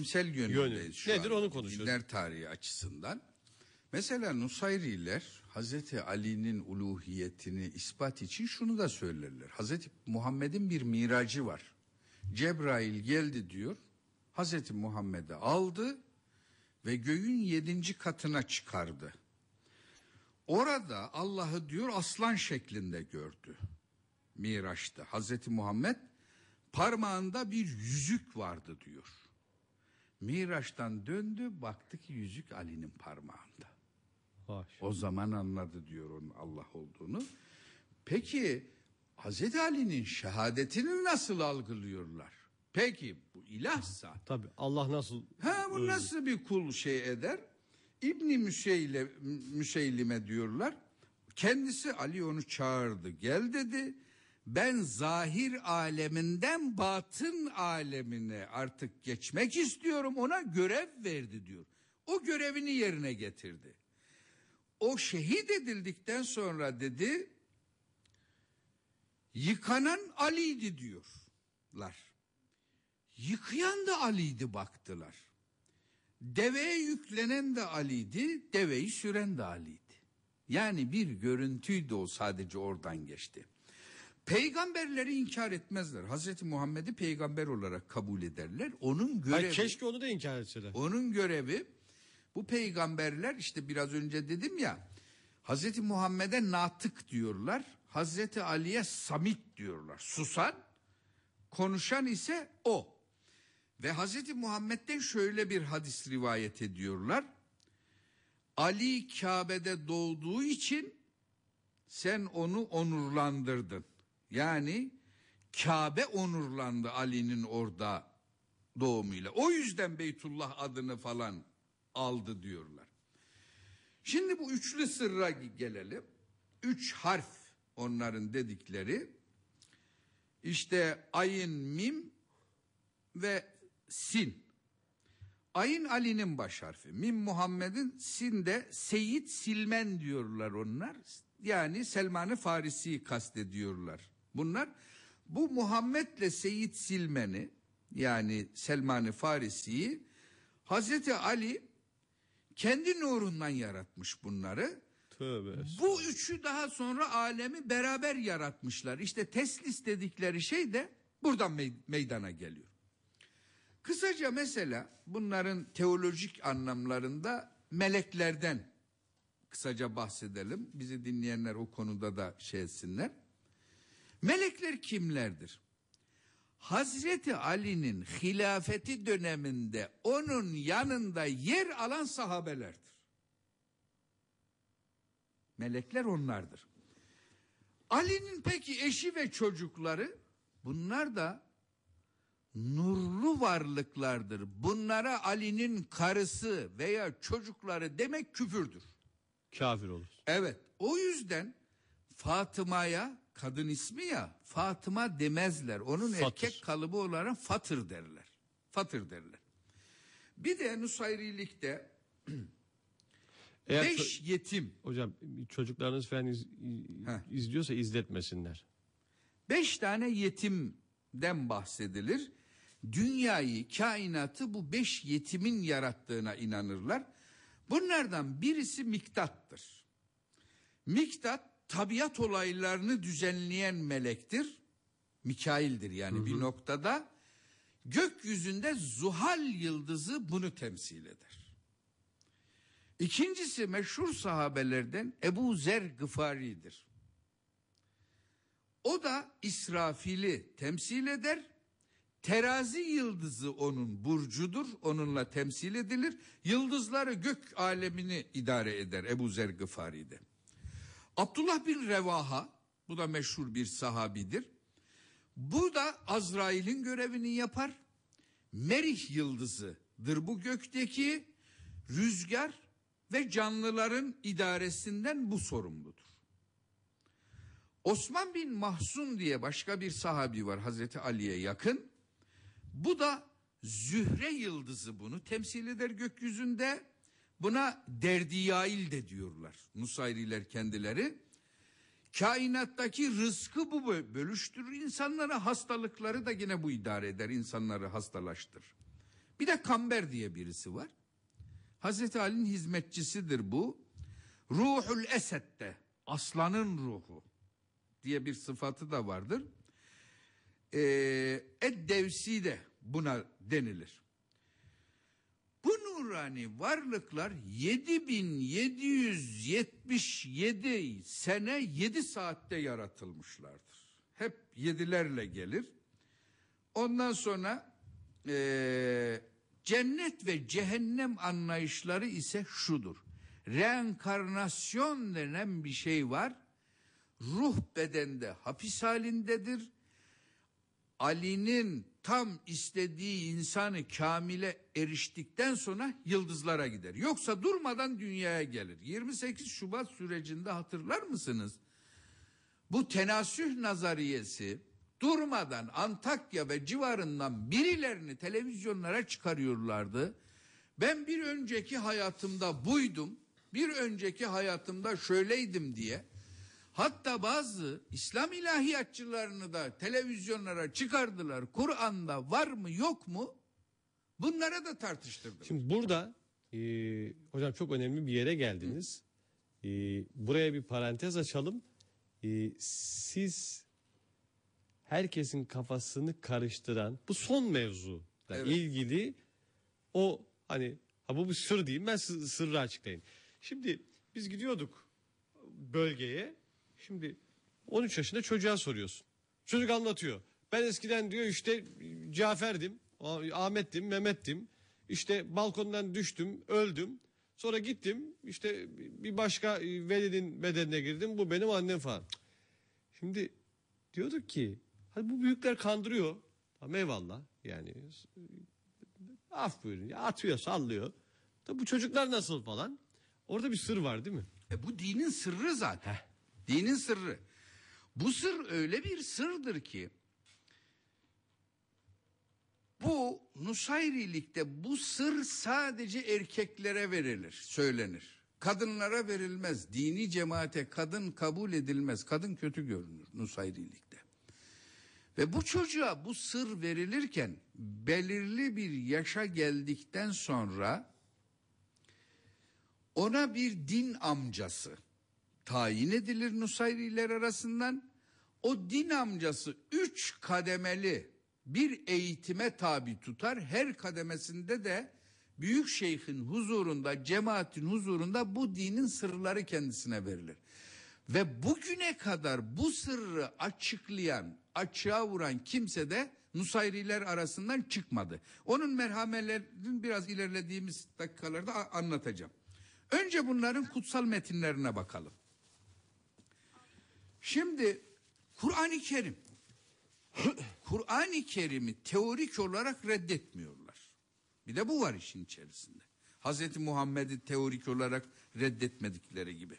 bilimsel Yönü. yönündeyiz şu Nedir an, onu konuşuyoruz. Dinler tarihi açısından. Mesela Nusayriler Hazreti Ali'nin uluhiyetini ispat için şunu da söylerler. Hazreti Muhammed'in bir miracı var. Cebrail geldi diyor. Hazreti Muhammed'i aldı ve göğün yedinci katına çıkardı. Orada Allah'ı diyor aslan şeklinde gördü. Miraç'ta Hazreti Muhammed parmağında bir yüzük vardı diyor. Miraç'tan döndü baktı ki yüzük Ali'nin parmağında. Haş. O zaman anladı diyor onun Allah olduğunu. Peki Hazreti Ali'nin şehadetini nasıl algılıyorlar? Peki bu ilahsa Tabii Allah nasıl Ha bu nasıl bir kul şey eder? İbni Müseyle, Müseylime diyorlar. Kendisi Ali onu çağırdı. Gel dedi. Ben zahir aleminden batın alemine artık geçmek istiyorum. Ona görev verdi diyor. O görevini yerine getirdi. O şehit edildikten sonra dedi yıkanan Ali'ydi diyorlar. Yıkayan da Ali'ydi baktılar. Deveye yüklenen de Ali'ydi, deveyi süren de Ali'ydi. Yani bir görüntüydü o sadece oradan geçti. Peygamberleri inkar etmezler. Hazreti Muhammed'i peygamber olarak kabul ederler. Onun görevi... Ay, keşke onu da inkar etseler. Onun görevi bu peygamberler işte biraz önce dedim ya Hazreti Muhammed'e natık diyorlar. Hazreti Ali'ye samit diyorlar. Susan, konuşan ise o. Ve Hazreti Muhammed'den şöyle bir hadis rivayet ediyorlar. Ali Kabe'de doğduğu için sen onu onurlandırdın. Yani Kabe onurlandı Ali'nin orada doğumuyla. O yüzden Beytullah adını falan aldı diyorlar. Şimdi bu üçlü sırra gelelim. Üç harf onların dedikleri. İşte ayın mim ve sin. Ayın Ali'nin baş harfi. Mim Muhammed'in sin de Seyit Silmen diyorlar onlar. Yani Selman-ı Farisi'yi kastediyorlar. Bunlar bu Muhammed'le Seyit Silmen'i yani Selman-ı Farisi'yi Hazreti Ali kendi nurundan yaratmış bunları. Tövbe. Bu üçü daha sonra alemi beraber yaratmışlar. İşte teslis dedikleri şey de buradan mey- meydana geliyor. Kısaca mesela bunların teolojik anlamlarında meleklerden kısaca bahsedelim. Bizi dinleyenler o konuda da şey etsinler. Melekler kimlerdir? Hazreti Ali'nin hilafeti döneminde onun yanında yer alan sahabelerdir. Melekler onlardır. Ali'nin peki eşi ve çocukları bunlar da nurlu varlıklardır. Bunlara Ali'nin karısı veya çocukları demek küfürdür. Kafir olur. Evet o yüzden Fatıma'ya kadın ismi ya Fatıma demezler. Onun Fatır. erkek kalıbı olarak Fatır derler. Fatır derler. Bir de Nusayrilikte Eğer beş yetim hocam çocuklarınız falan iz- Heh. izliyorsa izletmesinler. Beş tane yetimden bahsedilir. Dünyayı, kainatı bu beş yetimin yarattığına inanırlar. Bunlardan birisi Miktat'tır. Miktat tabiat olaylarını düzenleyen melektir. Mikail'dir yani bir noktada. Gökyüzünde Zuhal yıldızı bunu temsil eder. İkincisi meşhur sahabelerden Ebu Zer Gıfari'dir. O da İsrafil'i temsil eder. Terazi yıldızı onun burcudur. Onunla temsil edilir. Yıldızları gök alemini idare eder Ebu Zer Gıfari'de. Abdullah bin Revaha bu da meşhur bir sahabidir. Bu da Azrail'in görevini yapar. Merih yıldızıdır bu gökteki rüzgar ve canlıların idaresinden bu sorumludur. Osman bin Mahsun diye başka bir sahabi var Hazreti Ali'ye yakın. Bu da Zühre yıldızı bunu temsil eder gökyüzünde. Buna derdiyail de diyorlar Nusayriler kendileri. Kainattaki rızkı bu bö- bölüştürür insanlara hastalıkları da yine bu idare eder insanları hastalaştır. Bir de Kamber diye birisi var. Hazreti Ali'nin hizmetçisidir bu. Ruhul Esed'de aslanın ruhu diye bir sıfatı da vardır. Ee, Eddevsi de buna denilir. Nurani varlıklar 7777 sene 7 saatte yaratılmışlardır. Hep yedilerle gelir. Ondan sonra eee, cennet ve cehennem anlayışları ise şudur. Reenkarnasyon denen bir şey var. Ruh bedende hapis halindedir. Ali'nin tam istediği insanı kamile eriştikten sonra yıldızlara gider. Yoksa durmadan dünyaya gelir. 28 Şubat sürecinde hatırlar mısınız? Bu tenasüh nazariyesi durmadan Antakya ve civarından birilerini televizyonlara çıkarıyorlardı. Ben bir önceki hayatımda buydum, bir önceki hayatımda şöyleydim diye. Hatta bazı İslam ilahiyatçılarını da televizyonlara çıkardılar. Kur'an'da var mı yok mu? Bunlara da tartıştırdılar. Şimdi burada e, hocam çok önemli bir yere geldiniz. E, buraya bir parantez açalım. E, siz herkesin kafasını karıştıran bu son mevzu Evet. ilgili o hani ha bu bir sır değil ben sı- sırrı açıklayayım. Şimdi biz gidiyorduk bölgeye. Şimdi 13 yaşında çocuğa soruyorsun. Çocuk anlatıyor. Ben eskiden diyor işte Cafer'dim, Ahmet'tim, Mehmet'tim. İşte balkondan düştüm, öldüm. Sonra gittim işte bir başka e, velinin bedenine girdim. Bu benim annem falan. Şimdi diyorduk ki hadi bu büyükler kandırıyor. Tamam eyvallah yani af buyurun ya atıyor sallıyor. Da bu çocuklar nasıl falan. Orada bir sır var değil mi? E bu dinin sırrı zaten. Dinin sırrı. Bu sır öyle bir sırdır ki bu Nusayrilikte bu sır sadece erkeklere verilir, söylenir. Kadınlara verilmez. Dini cemaate kadın kabul edilmez. Kadın kötü görünür Nusayrilikte. Ve bu çocuğa bu sır verilirken belirli bir yaşa geldikten sonra ona bir din amcası tayin edilir Nusayriler arasından. O din amcası üç kademeli bir eğitime tabi tutar. Her kademesinde de büyük şeyhin huzurunda, cemaatin huzurunda bu dinin sırları kendisine verilir. Ve bugüne kadar bu sırrı açıklayan, açığa vuran kimse de Nusayriler arasından çıkmadı. Onun merhamelerini biraz ilerlediğimiz dakikalarda anlatacağım. Önce bunların kutsal metinlerine bakalım. Şimdi Kur'an-ı Kerim Kur'an-ı Kerim'i teorik olarak reddetmiyorlar. Bir de bu var işin içerisinde. Hazreti Muhammed'i teorik olarak reddetmedikleri gibi.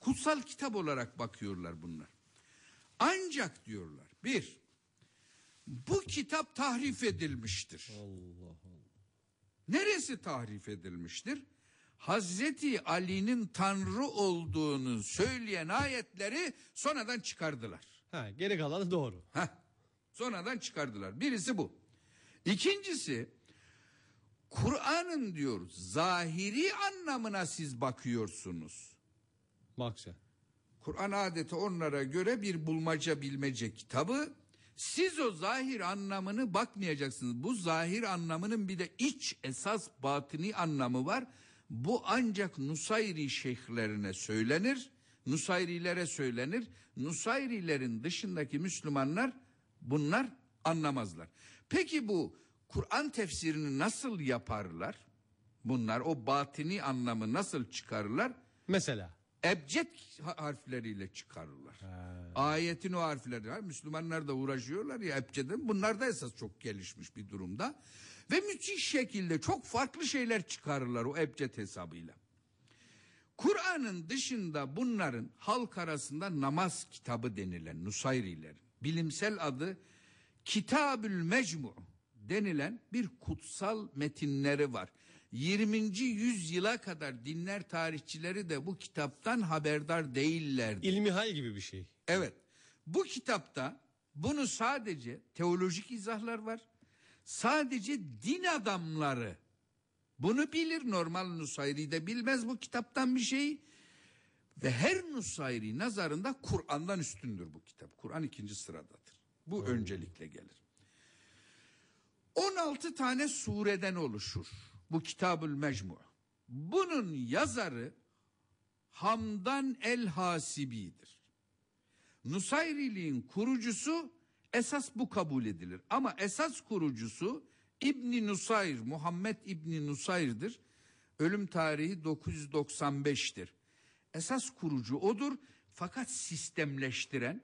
Kutsal kitap olarak bakıyorlar bunlar. Ancak diyorlar bir, bu kitap tahrif edilmiştir. Neresi tahrif edilmiştir? Hazreti Ali'nin Tanrı olduğunu söyleyen ayetleri sonradan çıkardılar. Ha, geri kalanı doğru. Heh, sonradan çıkardılar. Birisi bu. İkincisi Kur'an'ın diyor zahiri anlamına siz bakıyorsunuz. Bak sen. Kur'an adeti onlara göre bir bulmaca bilmece kitabı. Siz o zahir anlamını bakmayacaksınız. Bu zahir anlamının bir de iç esas batini anlamı var. Bu ancak Nusayri şeyhlerine söylenir. Nusayrilere söylenir. Nusayrilerin dışındaki Müslümanlar bunlar anlamazlar. Peki bu Kur'an tefsirini nasıl yaparlar? Bunlar o batini anlamı nasıl çıkarırlar? Mesela. Ebced ha- harfleriyle çıkarırlar. Ayetin o harfleri. Ha, Müslümanlar da uğraşıyorlar ya ebceden. Bunlar da esas çok gelişmiş bir durumda. Ve müthiş şekilde çok farklı şeyler çıkarırlar o ebced hesabıyla. Kur'an'ın dışında bunların halk arasında namaz kitabı denilen Nusayrilerin bilimsel adı Kitabül Mecmu denilen bir kutsal metinleri var. 20. yüzyıla kadar dinler tarihçileri de bu kitaptan haberdar değillerdi. İlmihal gibi bir şey. Evet. Bu kitapta bunu sadece teolojik izahlar var. sadece din adamları bunu bilir. Normal Nusayri de bilmez bu kitaptan bir şey. Ve her Nusayri nazarında Kur'an'dan üstündür bu kitap. Kur'an ikinci sıradadır. Bu öncelikle gelir. 16 tane sureden oluşur bu Kitabül Mecmu. Bunun yazarı Hamdan el Hasibi'dir. Nusayriliğin kurucusu esas bu kabul edilir. Ama esas kurucusu İbni Nusayr, Muhammed İbni Nusayr'dır. Ölüm tarihi 995'tir. Esas kurucu odur fakat sistemleştiren,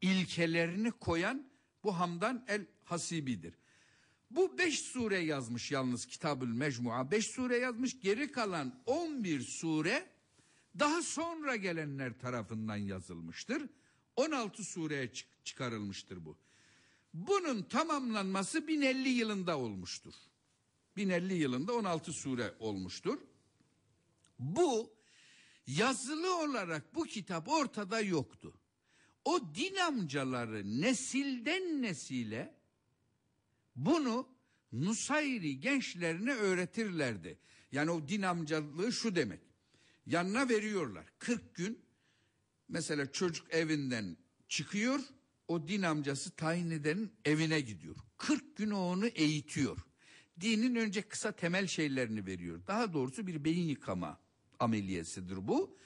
ilkelerini koyan bu Hamdan el Hasibi'dir. Bu beş sure yazmış yalnız Kitabül Mecmua. Beş sure yazmış geri kalan 11 sure daha sonra gelenler tarafından yazılmıştır. 16 sureye çık- çıkarılmıştır bu. Bunun tamamlanması 1050 yılında olmuştur. 1050 yılında 16 sure olmuştur. Bu yazılı olarak bu kitap ortada yoktu. O din amcaları nesilden nesile bunu Nusayri gençlerine öğretirlerdi. Yani o din amcalığı şu demek. Yanına veriyorlar 40 gün mesela çocuk evinden çıkıyor o din amcası tayin edenin evine gidiyor. 40 gün onu eğitiyor. Dinin önce kısa temel şeylerini veriyor. Daha doğrusu bir beyin yıkama ameliyesidir bu.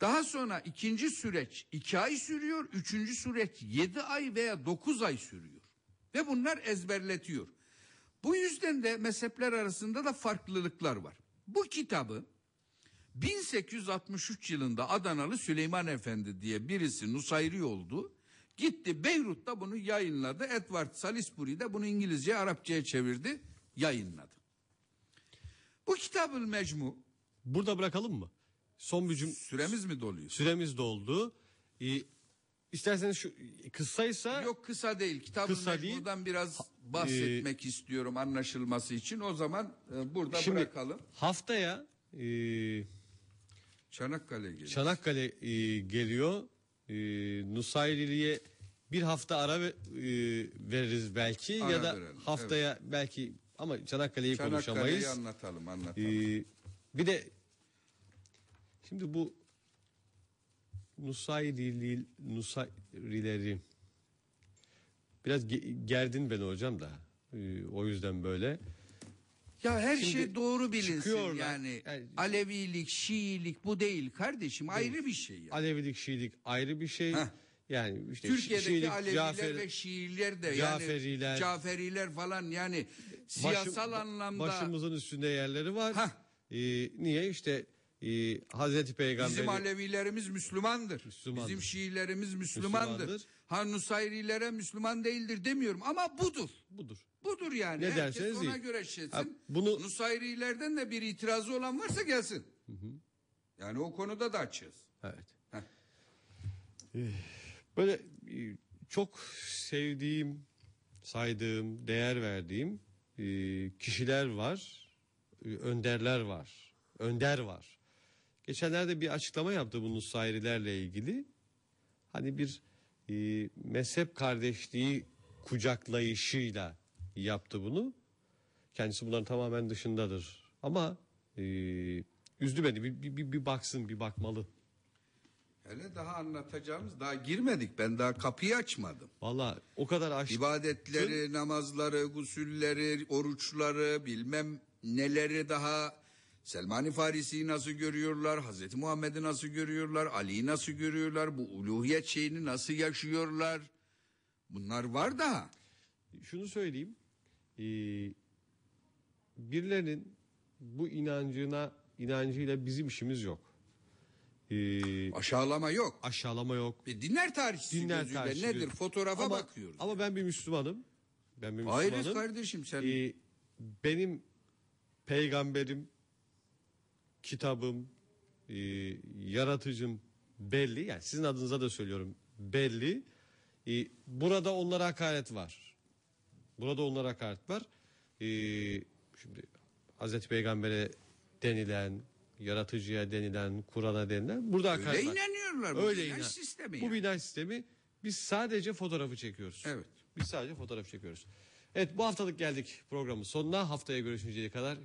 Daha sonra ikinci süreç iki ay sürüyor. Üçüncü süreç yedi ay veya dokuz ay sürüyor. Ve bunlar ezberletiyor. Bu yüzden de mezhepler arasında da farklılıklar var. Bu kitabı 1863 yılında Adanalı Süleyman Efendi diye birisi Nusayri oldu. Gitti Beyrut'ta bunu yayınladı. Edward Salisbury de bunu İngilizce Arapçaya çevirdi, yayınladı. Bu Kitabül Mecmu Burada bırakalım mı? Son bir cüm süremiz mi doluyor? süremiz doldu. Ee, isterseniz şu kısaysa Yok kısa değil. Kitabül Kısa değil. Mecmu'dan biraz bahsetmek istiyorum anlaşılması için. O zaman e, burada şimdi bırakalım. haftaya e, Çanakkale geliyor. Çanakkale e, geliyor. E, Nusayriliğe bir hafta ara e, veririz belki Ara ya da verelim, haftaya belki ama Çanakkale'yi Çanakkale'yi konuşamayız. anlatalım anlatalım. Ee, bir de şimdi bu Nusayrili, Nusayrileri biraz ge- gerdin beni hocam da Ee, o yüzden böyle. Ya her Şimdi şey doğru bilinsin yani. Yani- Alevilik, Şiilik bu değil kardeşim. Ayrı bir şey ya. Alevilik, Şiilik ayrı bir şey. Heh. Yani işte Türkiye'deki Şiilik, Aleviler Cafer- ve Şiiler de Caferiler. yani Caferiler falan yani siyasal anlamda başımızın üstünde yerleri var. Heh. Ee, niye işte e, Hazreti Peygamber bizim Alevilerimiz Müslümandır. Müslümandır. Bizim Şiilerimiz Müslümandır. Müslümandır. Ha Nusayrilere Müslüman değildir demiyorum ama budur. budur. Budur yani. Ne Herkes derseniz ona deyin. göre şeysin. Ha, bunu- Nusayrilerden de bir itirazı olan varsa gelsin. Yani o konuda da açığız. Evet. Heh. Böyle e, çok sevdiğim, saydığım, değer verdiğim e, kişiler var, e, önderler var, önder var. Geçenlerde bir açıklama yaptı bu Nusayrilerle ilgili. Hani bir e, mezhep kardeşliği kucaklayışıyla yaptı bunu. Kendisi bunların tamamen dışındadır. Ama e, üzdü beni. Bir, bir, bir, bir baksın, bir bakmalı. Hele daha anlatacağımız daha girmedik. Ben daha kapıyı açmadım. Valla o kadar aşk. İbadetleri, namazları, gusülleri, oruçları, bilmem neleri daha Selmani Farisi'yi nasıl görüyorlar, Hazreti Muhammed'i nasıl görüyorlar, Ali'yi nasıl görüyorlar, bu uluhiyet şeyini nasıl yaşıyorlar. Bunlar var daha. Şunu söyleyeyim. Ee, birilerinin bu inancına inancıyla bizim işimiz yok. Ee, Aşağılama yok. aşağılama yok. Bir dinler tarihçisi Dinler gözüyle tarihçisi nedir gözü- fotoğrafa ama, bakıyoruz. Ama ben bir Müslümanım. Ben bir Hayır Müslümanım. kardeşim sen Ee, benim peygamberim, kitabım, e, yaratıcım belli. Yani sizin adınıza da söylüyorum belli. E, burada onlara hakaret var. Burada onlara hakaret var. E, şimdi Hazreti Peygamber'e denilen, yaratıcıya denilen, Kur'an'a denilen burada öyle hakaret var. inanıyorlar. Bu Öyle inanç inan- sistemi. Bu yani. inanç sistemi. Biz sadece fotoğrafı çekiyoruz. Evet. Biz sadece fotoğraf çekiyoruz. Evet bu haftalık geldik programın sonuna. Haftaya görüşünceye kadar